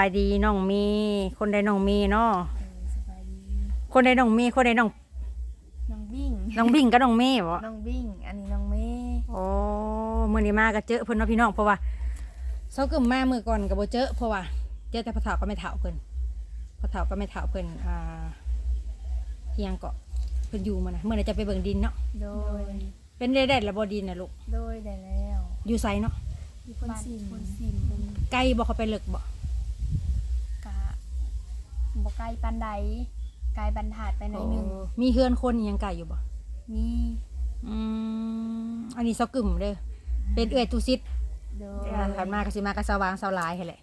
บายดีน้องมี คนใดน้องมีเนาะเออสบายดีคนใดน้องมี คนใดน้องน้องบิ้งน้องบิ่งก็น้องเมย์บ่น้องบิ้งอันนี้น้องเมย์โอ้มื้อนี้มาก็เจอเพิ่นเนาะพี่น้องเพราะว่าเซากึมมามื้อก่อนก็บ่เจอเพราะว่าเจอแต่พ่อเฒ่าก็ไม่เฒ่าเพิ่นพ่อเฒ่าก็ไม่เฒ่าเพิ่นอ่าเฮียงเกาะเพิ่นอยู่มานะเมื่อไหร่จะไปเบิ่งดินเนาะโดย เป็นได้ได้แล้วบ่ดินน่ะลูกโดยได้แล้วอยู่ไสเนาะอยู่คนสิมคนสิมไกลบ่เขาไปเลิกบ่กะ บ่ไกลปานใดไกลบรรทัดไปหน่อยหนึงโอ้มีเฮือนคนอิหยังไกลอยู่บ่มีอืมอันนี้เซากึมเด้อเป็นเอื้อยตุซิดโดยผ่านผ่านมาก็สิมากับสว่างสาวหลายให้แหละ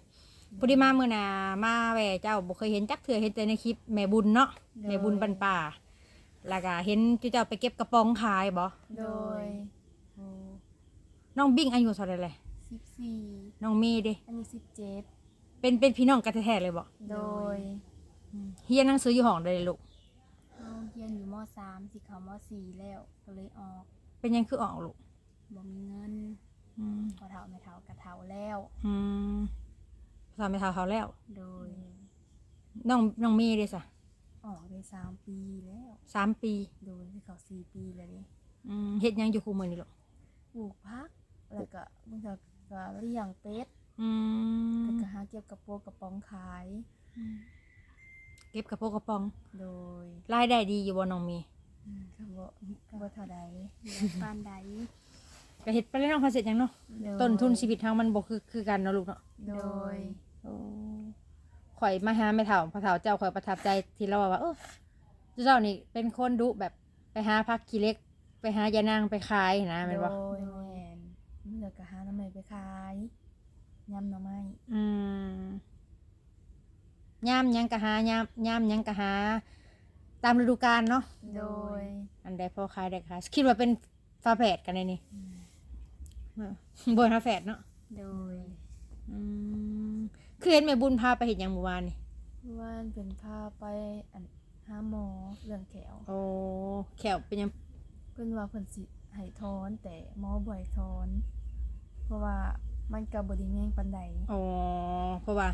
พอดีมามื้อน่ะมาแหวเจ้าบ่เคยเห็นจักเทื่อเห็นแต่ในคลิปแม่บุญเนาะแม่บุญบรรป่าแล้วก็เห็นจุเจ้าไปเก็บกระป๋องขายบ่โดยน้องบิ่งอายุเท่าไหร่เลย14น้องเมย์เด้อันนี้17เป็นเป็นพี่น้องกันแท้ๆเลยบ่โดย เฮียนหนังสืออยู่ห้องใดลูกเฮาเรียนอยู่ม .3 สิเข้าม .4 แล้วก็เลยออกเป็นหยังคือออกลูกบ่มีเงินอืมพอเฒ่าไม่เฒ่ากะเฒ่าแล้ว อืมสาวไม่เท่าเขาแล้ว โดย น้องน้องเมย์เด้ซะออกได้สามปีแล้ว สามปีโดยที่เขาสี่ปีแล้วดิอืมเฮ็ดหยังอยู่คู่มื้อนี่ลูกปลูกพัก แล้วก็บางทีก็เลี้ยงเป็ดอืมแล้วก็หาเก็บกระโปรงกระป๋องขาย เก็บกระโปรงกระป๋องโดยรายได้ดีอยู่บ่น้องเมย์ก็บ่ก็บ่เท่าใดปานใดก็เฮ็ดไปแล้วเนาะพอเสร็จหยังเนาะโดยต้นทุนชีวิตเฮามันบ่คือคือกันเนาะลูกเนาะโดยข่อยมาหาแม่เฒ่าพ่อเฒ่าเจ้าข่อยประทับใจที่เราว่าว่าเออเจ้านี่เป็นคนดุแบบไปหาพักขี้เหล็ก ไปหายานางไปขายนะแม่นบ่โดยแม่นเมื่อก็หาน้ำไม้ไปขายยำหน่อไม้อืม ยามหยังก็หายามยามหยังก็หา ตามฤดูกาลเนาะโดย อันใดพอขายได้ขายคิดว่าเป็นฝาแฝดกันในนี่เออบ่ฝาแฝดเนาะโดยอืมคือเห็นแม่บุญพาไปเฮ็ดหยังเมื่อวานนี่ว่านเป็นพาไปอันหาหมอเรื่องแขวโอ้แขวเป็นหยังเพิ่นว่าเพิ่นสิให้ถอนแต่หมอบ่ให้ถอน เพราะว่า มันก็บ่ได้แม่งปานใดอ๋อเพราะว่า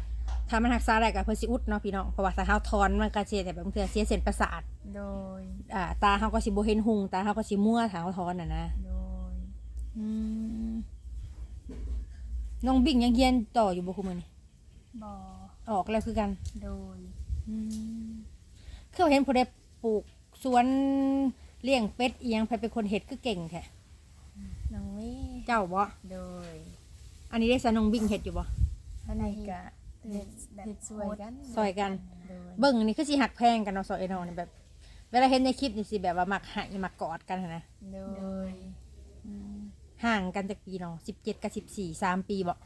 ถ้ามันรักษาได้ก็เพิ่นสิอุดเนาะพี่น้องเพราะว่าถ้าเฮาถอนมันก็สิแต่แบบบางเทื่อเสียเส้นประสาทโดยอ่าตาเฮาก็สิบ่เห็นหุงตาเฮาก็สิมัวถ้าเฮาถอนน่ะนะโดยอืมน้องบิ่งยังเรียนต่ออยู่บ่คุมื้อนี้บอออกแล้วคือกัน โดยอืมคือเห็นผู้ใดปลูกสวนเลี้ยงเป็ดอีหยังไผเป็นคนเฮ็ดคือเก่งแท้น้องเม่เจ้าบ่โดย อันนี้ได้สน้องบิ่งเฮ็ดอยู่บ่อันนี้ก็เฮ็ดแบบเฮ็ดช่วยกันซอยกัน โดยเบิ่งนี่คือสิหักแพงกันเนาะซอยเนาะนี่แบบ เวลาเห็นในคลิปนี่สิแบบว่ามักหายมักกอดกันหั้นนะโดยห่างกันจากปีเนาะสิบเจ็ดกับสิบสี่สามปีบ่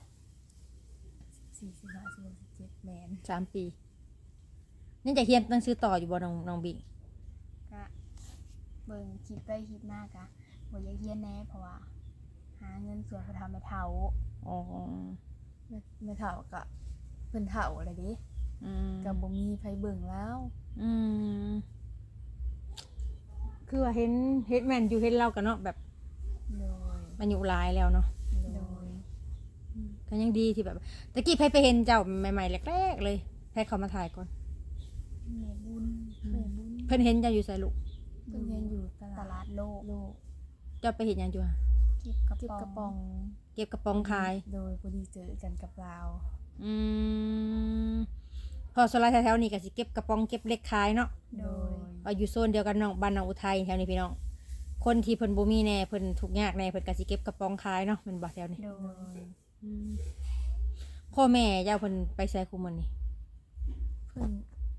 สี่สิบห้าสิบหกสิบเจ็ดแมนสามปีนี่จะเรียนหนังสือต่ออยู่บ่น้องน้องบิงก็เบิ่งคลิปไปคลิปมากะบ่อยากเฮียนแน่เพราะว่าหาเงินส่วนเขาทำไม่เท่า อ๋อไม่ไม่เท่าก็เพิ่นเท่าอะไรดิอืมก็บ่มีไผเบิ่งแล้วอืมคือว่าเห็นเฮ็ดแมนอยู่เห็นเรากันเนาะแบบโดยมันอยู่หลายแล้วเนาะโดยก็ยังดีที่แบบตะกี้ไผไปเห็นเจ้าใหม่ๆแรกๆเลยไผเขามาถ่ายก่อนแม่บุญแม่บุญเพิ่นเห็นเจ้าอยู่ใส่ลูกเพิ่นเรียนอยู่ตลาดโลกโลกเจ้าไปเห็นหยังอยู่อะเก็บกระป๋องกระป๋อง เก็บกระป๋องขาย โดยพอดีเจอกันกับเราอืมพอสไลด์แถวๆนี้ก็สิเก็บกระป๋องเก็บเล็กขายเนาะโดยเอาอยู่โซนเดียวกันน้องบ้านน้องอุทัยแถวนี้พี่น้อง คนที่เพิ่นบ่มีแน่เพิ่นทุกข์ยากแน่เพิ่นก็สิเก็บกระป๋องขายเนาะแมันบ่แถวนี้โดยอืมพ่อแม่เจ้าเพิ่นไปใส่คุมื้อนี้เพิ่น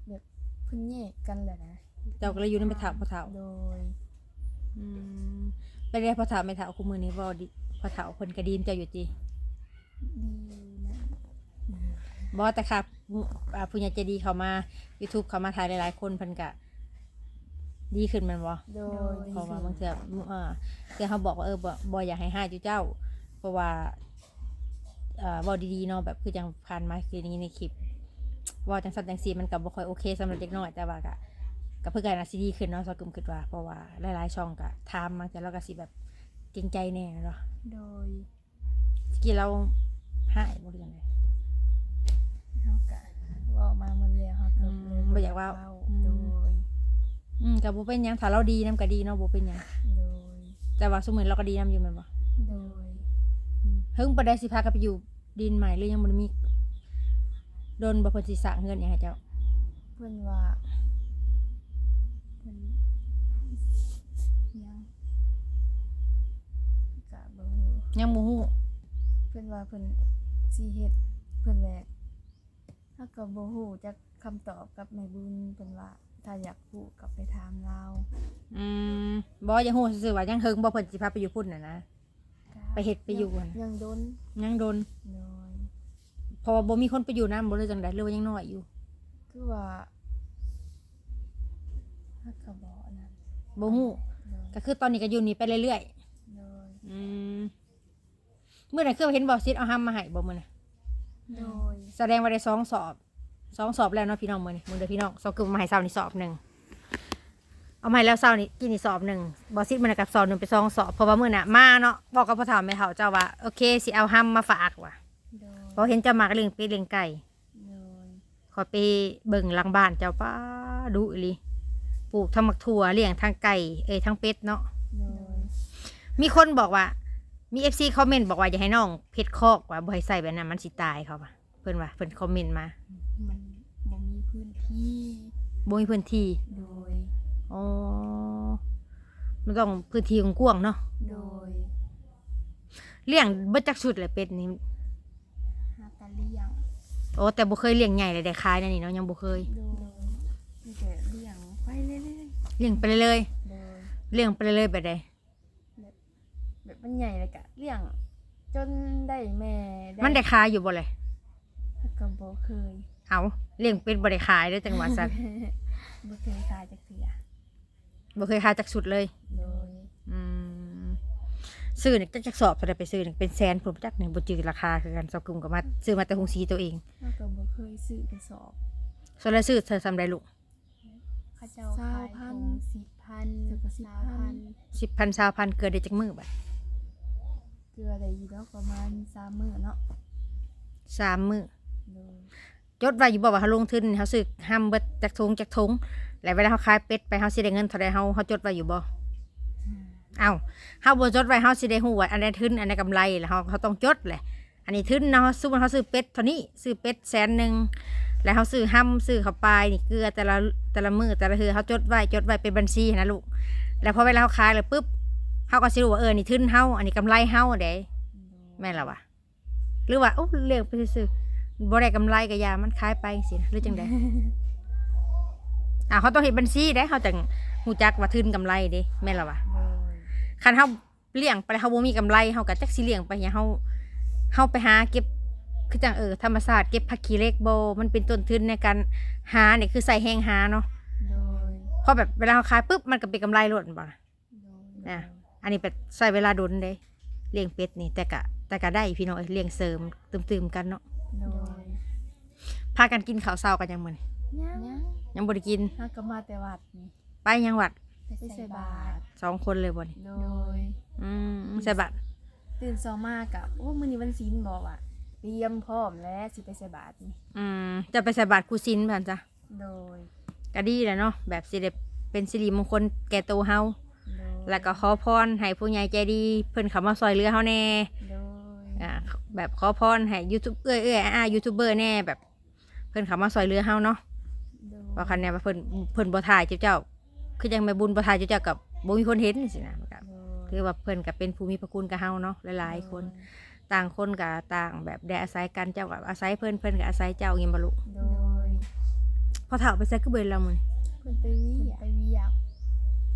แบบเพิ่นแยกกันแหละนะเจ้าก็เลยอยู่นำไปถามพ่อเฒ่าโดยอืม ไปได้พ่อเฒ่าแม่เฒ่าคุมื้อนี้บ่ดิพ่อเฒ่าเพิ่นก็ดีมเจ้าอยู่ติดีนะบ่แต่ครับอ่าผู้ใหญ่ใจดีเข้ามา YouTube เข้ามาถ่ายหลายๆคนเพิ่นก็ดีขึ้นแม่นบ่โดยเพราะว่าบางเทื่อเออเทื่อเขาบอกว่าเออบ่บ่อยากให้ห้าจุเจ้า เพราะว่าเอ่อเว้าดีๆเนาะแบบคือจังผ่านมาคือนี้ในคลิปเว่าจังซั่นจังซี่มันก็บ่ค่อยโอเคสำหรับเด็กน้อยแต่ว่าก็ กับเพื่อการอาซีดีขึ้นเนาะซกุมคิดว่าเพราะว่าหลายๆช่องก็ถามมาแต่เราก็สิแบบเกรงใจแน่เนาะโดยสกี้เราหายบ่เรื่อเลยเฮาก็ว่ามาหมดเล้วเฮาก็บ่อยากเว่าโดยอืมก็บ่เป็นหยังถ้าเราดีนำก็ดีเนาะบ่เป็นหยังโดยแต่ว่าสมมื้อเราก็ดีนำอยู่แม่นบ่โดยเฮิงบ่ได้สิพากันไปอยู่ดินใหม่หรือยังบ่มีโดนบ่เพิ่นสิสร้างเงินหยังให้เจ้าเพิ่นว่า ยังบ่ฮู้เพิ่นว่าเพิ่นสิเฮ็ดเพิ่นแหละถ้าก็บ่ฮู้จักคำตอบกับแม่บุญเพิ่นว่า ถ้าอยากฮู้ก็ไปถามเราอืมบ่ยังฮู้ซื่อๆว่ายังเฮิงบ่เพิ่นสิพาไปอยู่พุ่นน่ะนะไปเฮ็ดไปอยู่อะยังโดนยังโดนโดยเพราะว่าบ่มีคนไปอยู่นํบ่เลยจังได๋หรือว่ายังน้อยอยู่คือว่าถ้าก็บ่นั่นบ่ฮู้ โดยก็คือตอนนี้ก็อยู่นี่ไปเรื่อยโดยๆอืม มื้อนั้นคือเห็นบ่ซิดเอาห้ํมาให้บ่มื้อน่ะโดยแสดงว่าได้สองสอบสองสอบแล้วเนาะพี่น้องมื้อนี้มื้อเด้อพี่น้องสอบคือมาให้เช้านี่สอบหนึงเอามาให้แล้วเช้านี่กินนี่สอบหนึงบ่ซิดมื้อนั้นกับสอบหนึงไปสองสอบเพราะว่ามื้อน่ะมาเนาะบอกกับพ่อเฒ่าแม่เฒ่าเจ้าว่าโอเคสิเอาห้ํมาฝากว่ะโดยเพราะเห็นเจ้ามักเลี้ยงเป็ดเลี้ยงไก่โดยขอยไปเบิ่งหลังบ้านเจ้าป้าดุอีหลีปลูกทั้งมักถั่วเลี้ยงทั้งไก่เอ้ยทั้งเป็ดเนาะ โดยมีคนบอกว่า มี FC คอมเมนต์บอกว่า อย่าให้น้องเพชรคอกว่าบ่ให้ใส่แบบนั้นมันสิตายเขาว่ะเพิ่นว่าเพิ่นคอมเมนต์มามันบ่มีพื้นที่บ่มีพื้นที่ โดย อ๋อ มันต้องพื้นที่กว้างๆเนาะโดยเลี้ยงเบิดจักชุดเลยเป็ดนี่หาตาเลี้ยงโอ้แต่บ่เคยเลี้ยงใหญ่เลยได้ขายนั่นนี่เนาะยังบ่เคย โดยมีแต่เลี้ยงไปเรื่อยเลี้ยงไปเรื่อยๆโดยๆเลี้ยงไปเรื่อยๆแบบใดแบบ มันใหญ่เลยกะเลี้ยง จนได้แม่มันได้ขายอยู่บ่เลยถ้าก็บ่เคยเอาเลี้ยงเป็ดบ่ได้ขายเด้อจังหวัดซันบ่เคยขายจักเทื่อบ่เคยขายจักชุดเลย โดยอืมซื้อนี่จักสอบเท่าใดไปซื้อนี่เป็นแสนผมจักนี่บ่จือราคาคือกันสอบกลุ่มก็มาซื้อมาแต่หุงสีตัวเองถ้าก็บ่เคยซื้อเป็นสอบส่วนแล้วซื้อเธอทำได้ลูกข้าเจ้าขายถุง10,000แล้วก็10,000สิบพันสาวพันเกิดได้จักมือบัด เกลือได้อยู่แล้วประมาณ3มื้อเนาะสามมือโดยจดไว้อยู่บ่ว่าเขาลงทุนเขาซื้อห้ามเบิดจักทงจักทงแล้วเวลาเขาขายเป็ดไปเขาสิได้เงินเท่าใดเขาเขาจดไว้อยู่บ่เอ้าเขาบ่จดไว้เขาสิได้ฮู้ว่าอันใดทุนอันใดกำไรแล้วเขาเขาต้องจดแหละ อันนี้ทุนเนาะสมมุติเขาซื้อเป็ดเท่านี้ซื้อเป็ดแสนหนึ่งแล้วเขาซื้อห้ํซื้อเข้าวปลายนี่เกลือแต่ละแต่ละมือแต่ละเทือเขาจดไว้จดไว้เป็นบัญชีนะลูกแล้วพอเวลาเขาขายแล้วปุ๊บ เขาก็สิรู้ว่าเออนี่ทุนเฮาอันนี้กำไรเฮาเด้แม่นล่ะวะหรือว่าโอ้เลี้ยงไปซื่อๆบ่ได้กำไรก็อยามันขายไปสินะหรือจังไดอ่าเขาต้องเห็นบัญชีได้เขาจังฮู้จักว่าทุนกำไรเด้แม่นล่ะวะโดยคันเฮาเลี้ยงไปแล้วเฮาบ่มีกำไรเฮาก็จักสิเลี้ยงไปหยังเฮาเฮาไปหาเก็บคือจังเออธรรมศาสตร์เก็บผักขี้เหล็กบ่มันเป็นต้นทุนในการหาเนี่ยคือใส่แห้งหาเนาะโดยพอแบบเวลาเฮาขายปุ๊บมันก็เป็นกำไรล้วนบ่ล่ะโดยน่ะ อันนี้เป็นใช้เวลาดนเด้เลี้ยงเป็ดนี่แต่ก็แต่ก็ได้พี่น้องเอ้ยเลี้ยงเสริมตื่มๆกันเนาะโดยพากันกินข้าวเช้ากันยังมื้อนี้ยังยังบ่ได้กินฮักก็มาแต่วัดนี่ไปยังวัดไปใส่บาตรสองคนเลยบ่นี่โดยอืมใส่บัตรตื่นเช้ามากะโอ้มื้อนี้วันศีลบ่ว่ะเตรียมพร้อมแล้วสิไปใส่บาตรนี่อืมจะไปใส่บาตรครูซินผ่านจ้ะโดยก็ดีแหละเนาะแบบสิได้เป็นสิริมงคลแก่ตัวเฮาโดย แล้วก็ขอพรให้ผู้ใหญ่ใจดี เพิ่นเข้ามาซอยเหลือเฮาแน่โดยอ่าแบบขอพรให้ยูทูบเอ้ยเอ้ยอ่ายูทูบเบอร์แน่แบบ เพิ่นเข้ามาซอยเหลือเฮาเนาะโดยว่าคันเนี่ยว่าเพิ่นเพิ่นบ่ถ่ายเจ้าเจ้า คือยังแม่บุญบ่ถ่ายเจ้าเจ้ากับบ่มีคนเห็นสินะก็โดยคือว่าเพิ่นก็เป็นผู้มีพระคุณกับเฮาเนาะหลายๆคนต่างคนก็ต่างแบบได้อาศัยกันเจ้าก็อาศัยเพิ่นเพิ่นก็อาศัยเจ้าอย่างนี้บ่ลูกโดยพอเฒ่าไปใส่คือเบิ่นเรามื้อนี้เพิ่นไปเวียกไปเวียก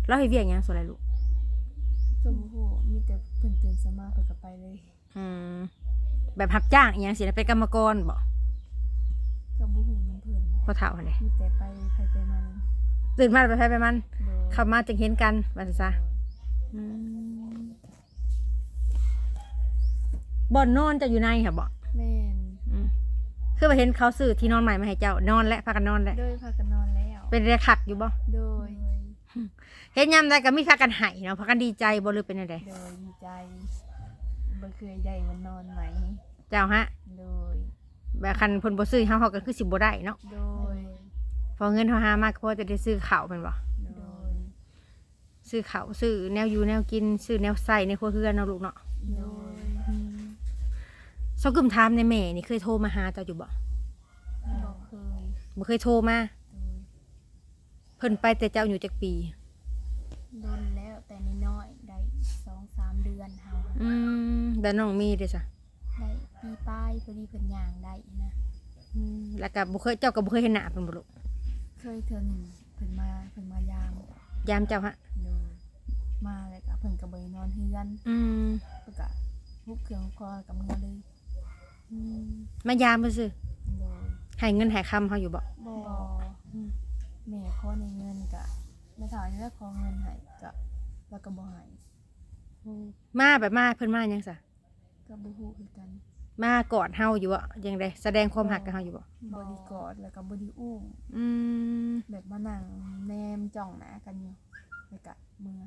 เราเฮ็ดเวียกหยังส่วนอะไรลูก สมโหมีแต่เพิ่นตื่นเช้ามาเพิ่นก็ไปเลยอืมแบบรับจ้างอหย่างสินะเป็นกรรมกรบ่ก็บ่ฮู้นำเพิ่นพอเฒ่าหั่นแหละมีแต่ไปใครไปมันตื่นมาไปไผไปมัน โดยเข้ามาจึงเห็นกันว่าซั่นซะอืมบ่อนนอนจะอยู่ในค่ะบ่แม่นอืมคือว่าเห็นเขาซื้อที่นอนใหม่มาให้เจ้านอนและพากันนอนและโดยพากันนอนแล้ว เป็นเรคักอยู่บ่โดย เห็นยามใดก็มีพากันให้เนาะพากันดีใจบ่หรือเป็นจังไดโดยดีใจบ่เคยได้มันนอนไหม เจ้าฮะโดย แบบคันเพิ่นบ่ซื้อให้เฮาเฮาก็คือสิบ่ได้เนาะโดย พอเงินเฮาหามาก็พอจะได้ซื้อข้าวแม่นบ่โดย ซื้อข้าวซื้อแนวอยู่แนวกินซื้อแนวใส่ในครัวเรือนเนาะลูกเนาะโดยเซากึมถามในแม่นี่เคยโทรมาหาเจ้าอยู่บ่บ่เคยบ่เคยโทรมาโดยเพิ่นไปแต่เจ้าอยู่จักปี โดนแล้วแต่น้อยๆได้สองสามเดือนเฮาอืมแล้วน้องมีเด้อจ้ะได้ปีป้ายพอดีเพิ่นย่างได้นะอืมแล้วก็บ่เคยเจ้าก็บ่เคยเห็นหน้าเพิ่นบ่ลูกเคยเทื่อหนึ่งเพิ่นมาเพิ่นมายามยามเจ้าฮะโดยมาแล้วก็เพิ่นก็บ่ได้นอนเฮือนอืมเพิ่นก็ลุกเครื่องคอกับมือเลยมายามเพิ่นซื่อโดยให้เงินให้คำเฮาอยู่บ่บ่แม่ขอในเงินก็ แม่ถามว่าขอเงินให้ก็แล้วก็บ่ให้มาแบบมาเพิ่นมาหยังซะก็บ่ฮู้คือกันมากอดเฮาอยู่บ่จังไดแสดงความรักกับเฮาอยู่บ่บ่ได้กอดแล้วก็บ่ได้อุ้มอืมแบบมานั่งแนมจ้องหน้ากันอยู่แล้วก็มือ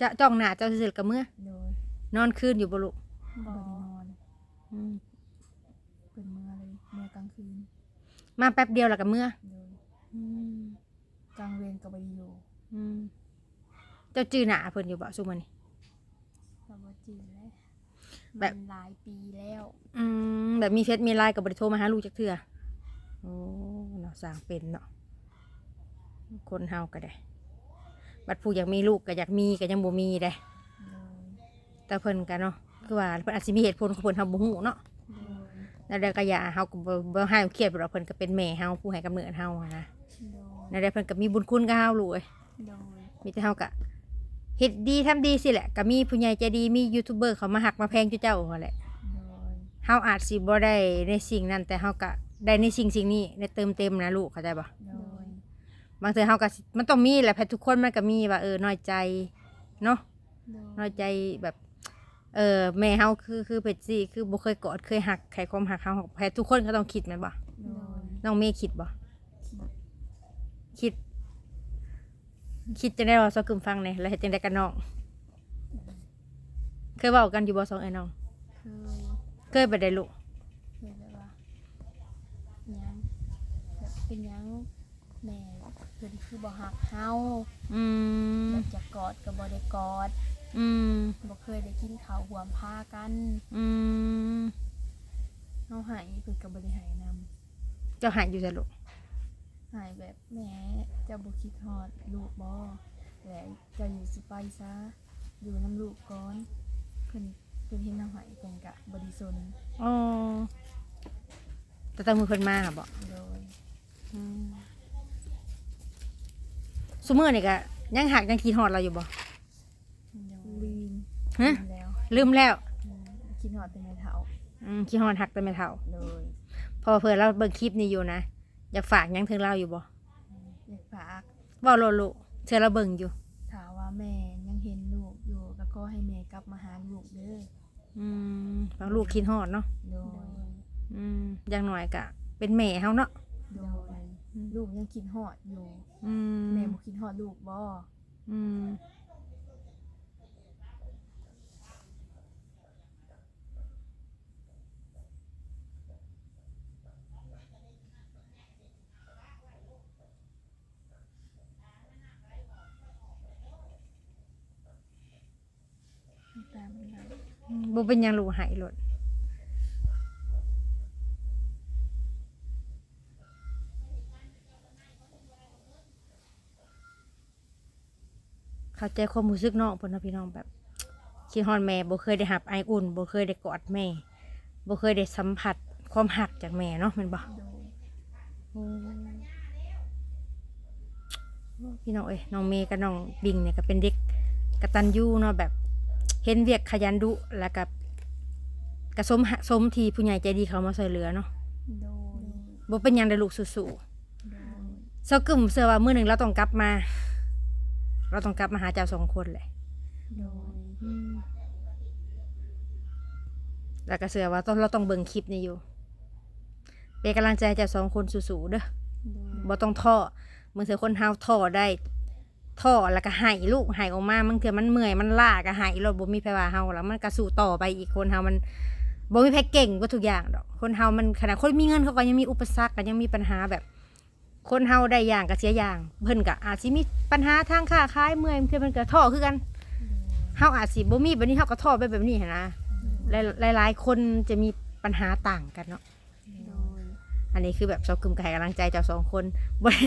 จะจ้องหน้าเจ้าซื่อๆกับเมื่อโดยนอนคืนอยู่บ่ลูกบ่ได้นอนอืมเพิ่นมือเลยมือกลางคืนมาแป๊บเดียวแล้วก็เมื่อโดยอืมกลางเวรก็บ่ได้อยู่อืม เจ้าจื้อหน้าเพิ่นอยู่บ่ซุมื้อนี้ก็บ่จื้อแล้วแบบมันหลายปีแล้ว อืมแบบมีเฟซมีไลน์ก็บ่ได้โทรมาหาลูกจักเทื่อโอ้เนาะสร้างเป็นเนาะคนเฮาก็ได้ บัดผู้อยากมีลูกก็อยากมีก็ยังบ่มีได้โดยแต่เพิ่นก็เนาะคือว่าเพิ่นอาจสิมีเหตุผลของเพิ่นเฮาบ่ฮู้เนาะโดยแล้วเดี๋ยวก็อย่าเฮาก็บ่บ่ให้เครียดบ่ดอกเพิ่นก็เป็นแม่เฮาผู้ให้กำเนิดเฮาอะนะโดยแล้วเดี๋ยวเพิ่นก็มีบุญคุณกับเฮาลูกเอ้ย โดยมีแต่เฮาก็เฮ็ดดีทำดีสิแหละก็มีผู้ใหญ่ใจดีมียูทูบเบอร์เขามาหักมาแพงจุเจ้าหั่นแหละโดยเฮาอาจสิบ่ได้ในสิ่งนั้นแต่เฮาก็ได้ในสิ่งสิ่งนี้ในเติมเต็มนะลูกเข้าใจบ่โดยบางเทื่อเฮาก็สิมันต้องมีแหละแพททุกคนมันก็มีว่าเออน้อยใจเนาะ โดยน้อยใจแบบ เออแม่เฮาคือคือเป็ดสิคือบ่เคยกอดเคยหักใครความหักเฮาแพททุกคนก็ต้องคิดแม่นบ่โดยน้องเมย์คิดบ่คิด คิด จะได้ว่าซอกึมฟังเนี่ยแล้วเฮ็ดจังได๋กันน้อง เคยเว้ากันอยู่บ่สองไอ้น้อง เคยเคยไปได้ลูกเคยแบบว่าหยังแบบเป็นหยังแม่เพิ่นคือบ่ฮักเฮาอืมแบบจะกอดก็บ่ได้กอดอืม บ่เคยได้กินข้าวห่วมพากันอืม เฮาให้เพิ่นก็บ่ได้ให้นำเจ้าหายอยู่จ้ะลูก ให้แบบแหม่เจ้าบ่คิดฮอดลูกบ่แหละเจ้าอยู่สิไปซะอยู่นํลูกก่อนเพิ่นเพิ่นเห็นเฮาให้เพิ่นก็บ่ได้สนอ๋อแต่ตอนมือเพิ่นมาค่ะบ่โดยซุมื้อนี่ก็ยังหักยังคิดฮอดเราอยู่บ่ลืมฮะ ลืมแล้วลืมแล้วอืมคิดฮอดแต่แม่เฒ่าอืมคิดฮอดหักแต่ไม่เท่าเลยพอเพิ่นเราเบิ่งคลิปนี้อยู่นะ อยากฝากหยังถึงเราอยู่บ่อยากฝากเว้าโลดลูกเชื่อเราเบิ่งอยู่ ถามว่าแม่ยังเห็นลูกอยู่ก็ขอให้แม่กลับมาหาลูกเด้ออืมฟังลูกคิดฮอดเนาะโดยอืมอย่างน้อยก็เป็นแม่เฮาเนาะโดยลูกยังคิดฮอดอยู่อืมแม่บ่คิดฮอดลูกบ่อืมบ่ บเป็นยังลูกหายโลดเข้าใจความรู้สึกน้องพ่นนะพี่น้องแบบคิดฮอดแม่บ่เคยได้หับไออุ่นบ่เคยได้กอดแม่บ่เคยได้สัมผัสความหักจากแม่เนาะม่นบ่โดยพี่น้องเอ้ยน้องเมย์กับน้องบิงเนี่ยก็เป็นเด็กกระตัญญูเนาะแบบ เห็นเวียกขยันดุแล้วกับกระสมหะสมทีผู้ใหญ่ใจดีเขามาช่วยเหลือเนาะโดยบ่เป็นหยังได้ลูกสู้โดยๆเซากึ่มเสื้อว่ามื้อหนึงเราต้องกลับมา เราต้องกลับมาหาเจ้าสองคนแหละโดยแล้วก็เสื้อว่าต้องเราต้องเบิ่งคลิปนี้อยู่เป็นกำลังใจให้เจ้าสองคนสู้ๆเด้อ โดยบ่ต้องท้อมึงเถือคนเฮาท้อได้ ท้อแล้วก็หายลูกหายออกมามึงเถือมันเมื่อยมันล้าก็หายรถบ่มีไผว่าเฮาแล้วมันก็สู้ต่อไปอีกคนเฮามันบ่มีไผเก่งกว่าทุกอย่างดอก คนเฮามันขนาดคนมีเงินเขาก็ยังมีอุปสรรคก็ยังมีปัญหาแบบ คนเฮาได้อย่างก็เสียอย่าง เพิ่นก็อาจสิมีปัญหาทางค้าขายเมื่อยเพิ่นเพิ่นก็ท้อคือกันเฮาอาจสิบ่มีแบบนี้เฮาก็ท้อไปแบบนี้หันนะหลายหลายๆคนจะมีปัญหาต่างกันเนาะ อันนี้คือแบบเจ้ากึมกับให้กำลังใจเจ้าสองคนบ่ได้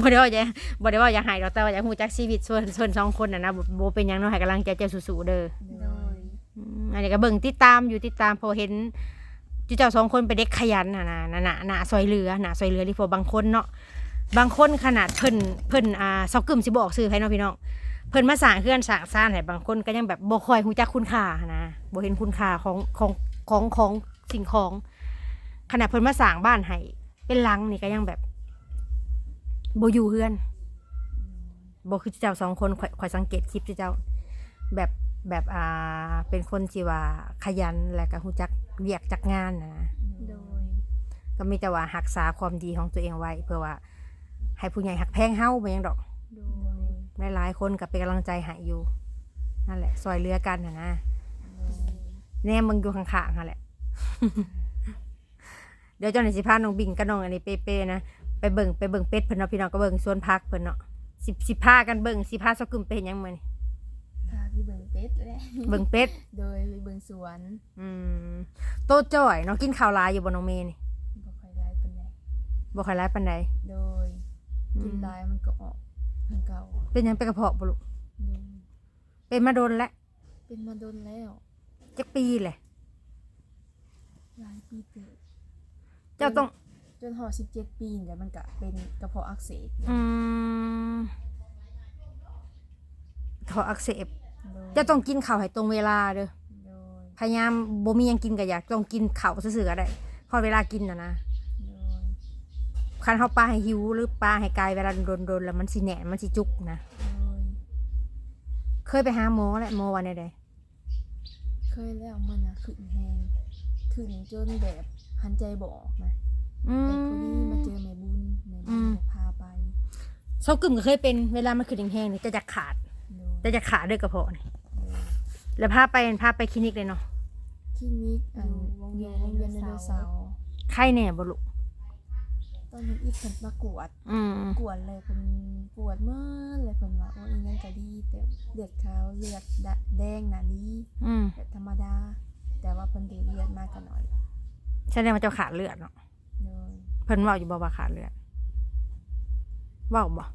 บ่ได้ว่าจะบ่ได้ว่าอยากให้เราแต่ว่าอยากฮู้จักชีวิตส่วนส่วนสองคนน่ะนะบ่บ่เป็นหยังเนาะให้กำลังใจเจ้าสู้ๆเด้อโดยอืมอันนี้ก็เบิ่งติดตามอยู่ติดตามพอเห็นจุเจ้าสองคนเป็นเด็กขยันน่ะนะน่ะน่ะน่ะซอยเรือน่ะซอยเรือที่พอบางคนเนาะบางคนขนาดเพิ่นเพิ่นอ่าเซากึมสิบอกซื้อให้เนาะพี่น้องเพิ่นมาสร้างเฮือนสร้างซ่านให้บางคนก็ยังแบบบ่ค่อยฮู้จักคุณค่านะบ่เห็นคุณค่าของของของของสิ่งของ ขนาดเพิ่นมาสร้างบ้านให้เป็นหลังนี่ก็ยังแบบบ่อยู่เฮือนบ่คือเจ้าสองคนข่อยข่อยสังเกตคลิปที่เจ้า แบบแบบอ่าเป็นคนที่ว่าขยันและก็ฮู้จักเรียกจักงานนะโดย ก็มีแต่ว่ารักษาความดีของตัวเองไว้ เพื่อว่า ให้ผู้ใหญ่หักแพงเฮาบ่หยังดอกโดยหลายๆคนก็เป็นกำลังใจให้อยู่นั่นแหละซอยเรือกันน่ะนะแน่มึงอยู่ข้างๆนั่นแหละ เดี๋ยวเจ้าหน้าสิพาน้องบิงกับน้องอันนี้เป้ๆนะไปเบิ่งไปเบิ่งเป็ดเพิ่นเนาะพี่น้องก็เบิ่งสวนพักเพิ่นเนาะสิสิพากันเบิ่งสิพาซอกึมไปเฮ็ดหยังมื้อนี้พาพี่เบิ่งเป็ดแหละเบิ่งเป็ดโดยไปเบิ่งสวนอืมโตจ้อยเนาะกินข้าวหลายอยู่บ่น้องเมย์นี่บ่ค่อยได้ปานใดบ่ค่อยหลายปานใดโดยกินได้มันก็ออกทางเก่าเป็นหยังเป็นกระเพาะบ่ลูกโดยเป็นมาโดนแล้วเป็นมาโดนแล้วจักปีแหละหลายปีเติบ เจ้าต้อง จนหอ17ปีแล้วมันก็เป็นกระเพาะอักเสบอืมขออักเสบโดยเจ้าต้องกินข้าวให้ตรงเวลาเด้อ โดยพยายามบ่มีหยังกินก็อยากต้องกินข้าวซื่อๆก็ได้พอเวลากินน่ะนะ โดยคันเฮาปลาให้หิวหรือปลาให้กายเวลาโดนๆแล้วมันสิแหน่นมันสิจุกนะ โดยเคยไปหาหมอแล้วหมอว่าไดเคยแล้วมันน่ะขึ้นแฮงขึ้นจนแบบ หันใจบ่ออกนะอืแต่พอดีมมาเจอแม่บุญแม่อืบุญมพาไปเซากึ่มก็เคยเป็นเวลามันขึ้นแห้งๆนี่จะจะขาดโดยจะจะขาดด้วยกระเพาะนี่โดยแล้วพาไปพาไปคลินิกเลยเนาะคลินิกอันอยู่วงอเวียู่ยนวงเวียนไดไดโนโนเสาเสาร์ร์ไข้แน่บ่ลูกตอนนี้อีกเพิ่นมากวดอืมกวดเลยเพิ่นปวดเมื่อเลยเพิ่นว่าโอ้ยยังก็ดี แต่เลือดขาวเลือดดะแดงน่ะดีอืมแบบธรรมดา แต่ว่าเพิ่นดูดเลือดมากกันหน่อย แสดงว่าเจ้าขาดเลือดเนาะโดยเพิ่นเว่าอยู่บ่ว่าขาดเลือดเว่าบ่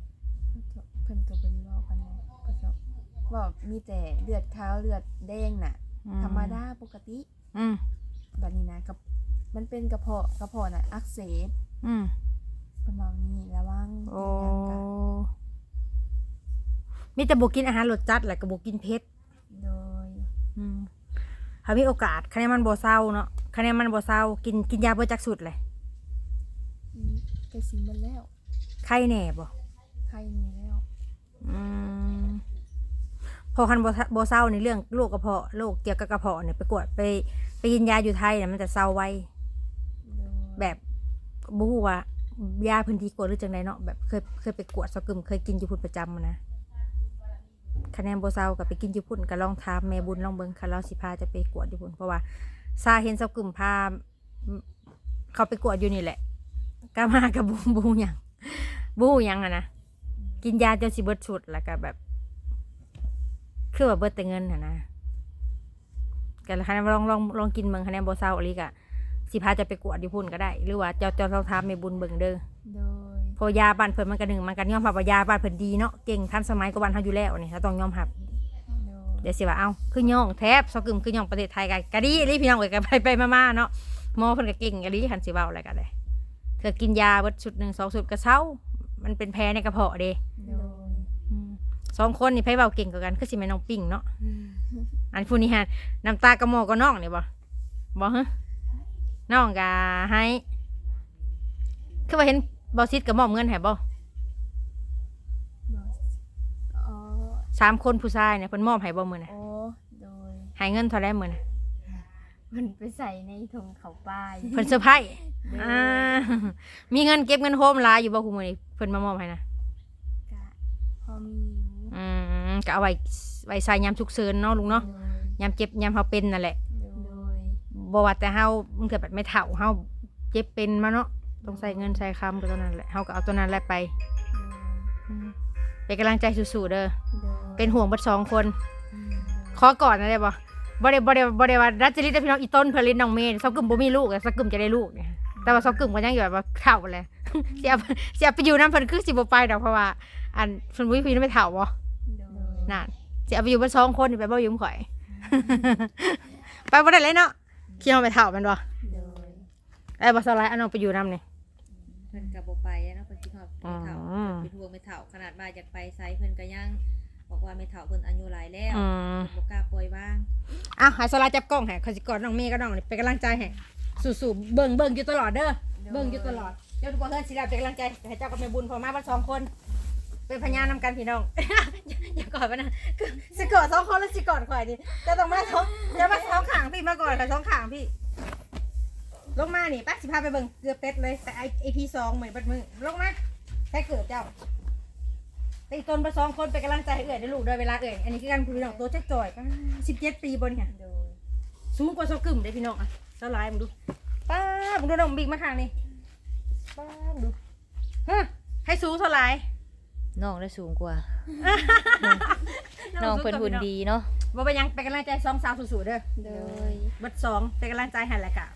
เพิ่นก็บ่ได้เว้ากันเลยเพิ่นก็เว่ามีแต่เลือดขาวเลือดแดงน่ะ อืธรรมดาปกติอืมแบบนี้นะกับมันเป็นกระเพาะกระเพาะน่ะอักเสบอืมเป็นแบบนี้ระวังโอ้กินยากันมีแต่บ่กินอาหารรสจัดแหละก็บ่กินเผ็ดโดยอืม ถ้ามีโอกาสคะแนนมันบ่เศร้าเนาะคะแนนมันบ่เศร้ากินกินยาเบิดจักสุดเลยอืมไปซิมมันแล้วไข้แน่บ่ไข้นี่แล้วอืมพอคันบ่ทะบ่เศร้าในเรื่องโรคกระเพาะโรคเกี่ยวกับกระเพาะเนี่ยไปกวดไปไปกินยาอยู่ไทยเนี่ยมันจะเศร้าไวโดยแบบบ่ฮู้ว่ายาเพิ่นดีกว่าหรือจังไดเนาะแบบเคยเคยไปกวดซอกึมเคยกินอยู่พุ่นประจำนะ คะแนนโบเศร้าก็ไปกินอยู่พุ่นก็ลองถามแม่บุญลองเบิ่งคันเราสิพาจะไปกวดอยู่พุ่นเพราะว่าซาเห็นซอกึมพาเขาไปกวดอยู่นี่แหละก็มากับบูบูยังบูยังอะนะกินยาจนสิเบิดชุดแล้วก็แบบ คือว่าเบิดแต่เงินอะนะก็คะแนนลองลองลองกินเบิ่งคะแนนโบเศร้าอลีกะสิพาจะไปกวดอยู่พุ่นก็ได้ หรือว่าเจ้าเจ้าเราทำในบุญเบิ่งเด้อโดย พอยาบ้านเพิ่นมันก็หนึ่งมันก็ยอมรับว่ายาบ้านเพิ่นดีเนาะเก่งทันสมัยกว่าบ้านเฮาอยู่แล้วนี่เราต้องยอมรับเดี๋ยวสิว่าเอ้าคือย่องแทบซอกึมคือย่องประเทศไทยกันก็ดีรีพี่น้องเอ้ยก็ไปไปมาๆเนาะหมอเพิ่นก็เก่งก็ดีคันสิเว้าอะไรก็ได้เธอกินยาเบิดชุดหนึ่งสองชุดก็เช้า มันเป็นแพ้ในกระเพาะเด้โดยอืมสองคนนี่ไผเว้าเก่งกว่ากันคือสิแม่น้องปิ่งเนาะอันผู้นี้ฮะน้ำตากระหมอก็น้องนี่บ่บ่ฮะน้องก็ให้คือว่าเห็น บอซิดกับมอบเงินให้บ่บอสอ๋อสามคนผู้ชายเนี่ยเพิ่นมอบให้บ่มื้อน่ะโอ้โดยให้เงินเท่าไรมื้อน่ะมันไปใส่ในถุงเขาป้ายเพิ่นเซอร์ไพรส์อ่ามีเงินเก็บเงินโฮมหลายอยู่บ่คุมื้อนี้เพิ่นมามอบให้นะกะพอมีอยู่อืมก็เอาไว้ไว้ใส่ยามฉุกเฉินเนาะลุงเนาะโดยยามเจ็บยามเฮาเป็นนั่นแหละโดยบ่ว่าแต่เฮามันเกิดแบบไม่เฒ่าเฮาเจ็บเป็นมาเนาะ ต้องใส่เงินใส่คำก็ตัวนั้นแหละเฮาก็เอาตัวนั้นแหละไปอืมเป็นกำลังใจสู้ๆเด้อโดยเป็นห่วงเบัดสองคนอืมขอก่อนนะได้บ่บ่ได้บ่ได้บ่ได้ว่ารัชจริตได้พี่น้องอีต้นเพลินน้องเมย์ซอกกึมบ่มีลูกอะซอกกึมจะได้ลูกเนี่ยแต่ว่าซอกกึมก็ยังอยู่แบบว่าเฒ่าเลยเสียเสียไปอยู่นํเพิ่นคือสิบ่ไปดอกเพราะว่าอันเพิ่นบ่มีพี่ไม่เฒ่าบ่โดยนั่นสิเอาไปอยู่เบ่สองคนนี่ไปบ่อยู่กับข่อย ไปบ่ได้เลยเนาะคิดว่าไปเฒ่าแมันบ่โดยไอ้บ่สลายอันน้องไปอยู่นํนี่เพิ่นก็บ่ไปอะเนาะเพิ่นคิดฮอดอ๋อไม่เฒ่าเพิ่นเป็นห่วงไม่เฒ่าขนาดว่าอยากไปไสเพิ่นก็ยังบอกว่าไม่เฒ่าเพิ่นอายุหลายแล้วอืมเพิ่นบ่กล้าปล่อยว่างอะให้สลายจับกล้องให้เขาสิกอดน้องเมย์กับน้องนี่เป็นกำลังใจให้สู้ๆเบิ่งเบิ่งอยู่ตลอดเด้อเบิ่งอยู่ตลอดเจ้าทุกคนเฮือนสิแล้วเป็นกำลังใจให้เจ้ากับแม่บุญพอมาบ้านสองคน เป็นพญานำกันพี่น้องอย่ากอดไปนะคือสิกอดสองคนแล้วสิกอดข่อยดิเจะต้องมาสองจะมาสองขางพี่มาก่อนค่ะสองขางพี่ ลงมานี่ป้าสิพาไปเบิ่งเกลือเป็ดเลยแต่ไอไอพีสองเหมือนเบัดมือลงมาใช้เกิดเจ้าตีตนไปสองคนเป็นกำลังใจให้เอื่อยได้ลูกด้วยเวลาเอื่อยอันนี้คือการพี่น้องตัวเจ๊จ่อยสิบเจ็ดปีบนเนี่ยโดยสูงกว่าโซกึ่มได้พี่น้องอะเท่าไรมึงดูป้ามึงดูน้องบิ๊กมาข้างนี่ป้ามึงดูฮะให้สูงเท่าไหรน้องได้สูงกว่า น้องเพิ่นหุ่นดีเนาะบ่เป็นหยังเป็นกำลังใจสองสาวสู้ๆเด้อ โดยบัดสองเป็นกำลังใจให้แหละกะ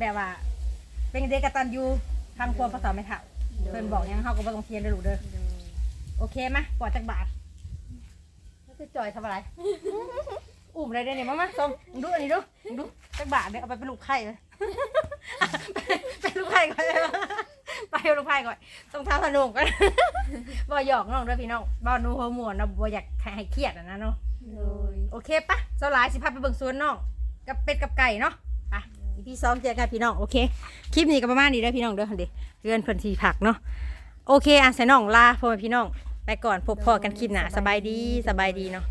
แบบว่า เป็นเด็กกตัญญูทำความภาษาไม่เท่าเพิ่นบอกหยังเฮาก็บ่ต้องเทียนได้อลูกเด้อโดยโอเคไหมปอดจักบาทแล้วจะจ่อยทำอะไร อุ้มอะไรได้เนี่ยมามาส่งมึงดูอันนี้ดูมึงดูจักบาทเดี๋ยวเอาไปเป็นลูกไข่เลยเป็นลูกไข่ก่อนเลยไปเป็นลูกไข่ก่อนต้องท้าสนุกกัน บ่หยอกน้องด้วยพี่น้องบ่หนูหัวหมวนเนาะบ่อยากให้เครียดอะนะเนาะ โดย โอเคปะเจ้าหลายสิพาไปเบิ่งสวนน้องกับเป็ดกับไก่เนาะไป อีพี่สองเจอกันพี่น้องโอเคคลิปนี้ก็ประมาณนี้เด้พี่น้องเด้อเดี๋ยวเรือนเพิ่นสีผักเนาะโอเคอะใส่น้องลาพ่อแม่พี่น้องไปก่อนพบพอกันคลิปหนาสบายดีสบายดีเนาะ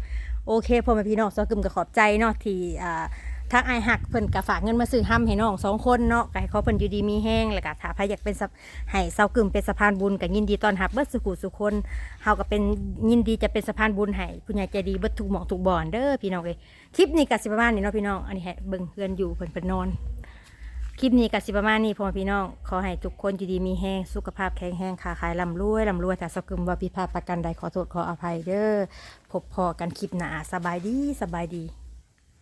โอเคพ่อแม่พี่น้องซอกึมก็ขอบใจเนาะที่อ่าทางไอหักเพิ่นก็ฝากเงินมาซื้อห้ำให้น้องสองคนเนาะก็ให้เขาเพิ่นอยู่ดีมีแห้งแล้วก็ถ้าใครอยากเป็นให้เซากึมเป็นสะพานบุญก็ยินดีตอนรับเบิดสุขุสุคนเฮาก็เป็นยินดีจะเป็นสะพานบุญให้ผู้ใหญ่ใจดีเบิดทุกหมองทุกบอนเด้อพี่น้องเอ้ยคลิปนี้ก็สิประมาณนี้เนาะพี่น้องอันนี้ให้เบิ่งเพื่อนอยู่เพิ่นเพิ่นนอน คลิปนี้ก็สิประมาณนี้พ่อพี่น้อง ขอให้ทุกคนอยู่ดีมีแห้งสุขภาพแข็งแรงค้าขายร่ำรวยร่ำรวยแต่สกึมว่าพิพาดประกันใดขอโทษขออภัยเด้อพบพอกันคลิปหน้าสบายดีสบายดี